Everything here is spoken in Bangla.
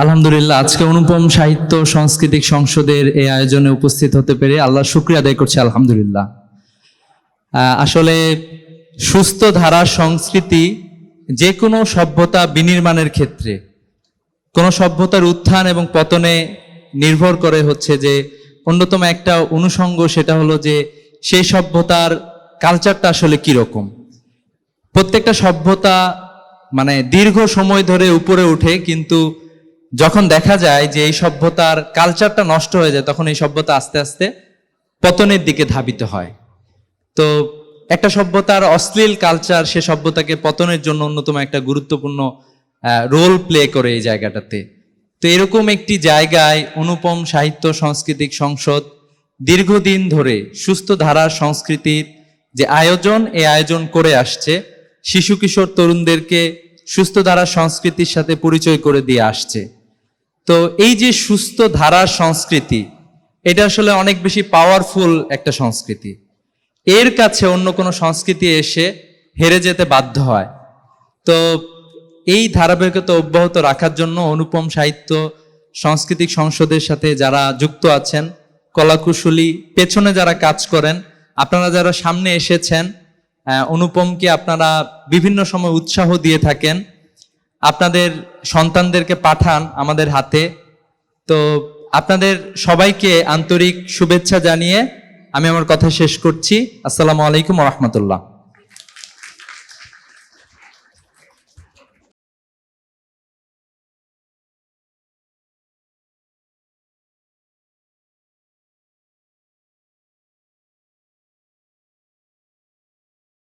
আলহামদুলিল্লাহ, আজকে অনুপম সাহিত্য সাংস্কৃতিক সংসদের এই আয়োজনে উপস্থিত হতে পেরে আল্লাহ শুক্রিয়া আদায় করছে, আলহামদুলিল্লাহ। আসলে সুস্থ ধারা সংস্কৃতি যে কোনো সভ্যতা বিনির্মাণের ক্ষেত্রে, কোনো সভ্যতার উত্থান এবং পতনে নির্ভর করে হচ্ছে যে অন্যতম একটা অনুষঙ্গ সেটা হলো যে সেই সভ্যতার কালচারটা আসলে কীরকম। প্রত্যেকটা সভ্যতা মানে দীর্ঘ সময় ধরে উপরে উঠে, কিন্তু যখন দেখা যায় যে এই সভ্যতার কালচারটা নষ্ট হয়ে যায়, তখন এই সভ্যতা আস্তে আস্তে পতনের দিকে ধাবিত হয়। তো একটা সভ্যতার অশ্লীল কালচার সে সভ্যতাকে পতনের জন্য অন্যতম একটা গুরুত্বপূর্ণ রোল প্লে করে এই জায়গাটাতে। তো এরকম একটি জায়গায় অনুপম সাহিত্য সাংস্কৃতিক সংসদ দীর্ঘদিন ধরে সুস্থ ধারার সংস্কৃতির যে আয়োজন, এই আয়োজন করে আসছে। শিশু কিশোর তরুণদেরকে সুস্থ ধারার সংস্কৃতির সাথে পরিচয় করে দিয়ে আসছে। তো এই যে সুস্থ ধারার সংস্কৃতি, এটা আসলে অনেক বেশি পাওয়ারফুল একটা সংস্কৃতি। এর কাছে অন্য কোনো সংস্কৃতি এসে হেরে যেতে বাধ্য হয়। তো এই ধারাবাহিকতা অব্যাহত রাখার জন্য অনুপম সাহিত্য, সাংস্কৃতিক সংসদের সাথে যারা যুক্ত আছেন, কলাকুশলী, পেছনে যারা কাজ করেন, আপনারা যারা সামনে এসেছেন অনুপমকে আপনারা বিভিন্ন সময় উৎসাহ দিয়ে থাকেন। আপনাদের সন্তানদেরকে পাঠান আমাদের হাতে। তো আপনাদের সবাইকে আন্তরিক শুভেচ্ছা জানিয়ে আমি আমার কথা শেষ করছি। আসসালামু আলাইকুম রহমতুল্লাহ।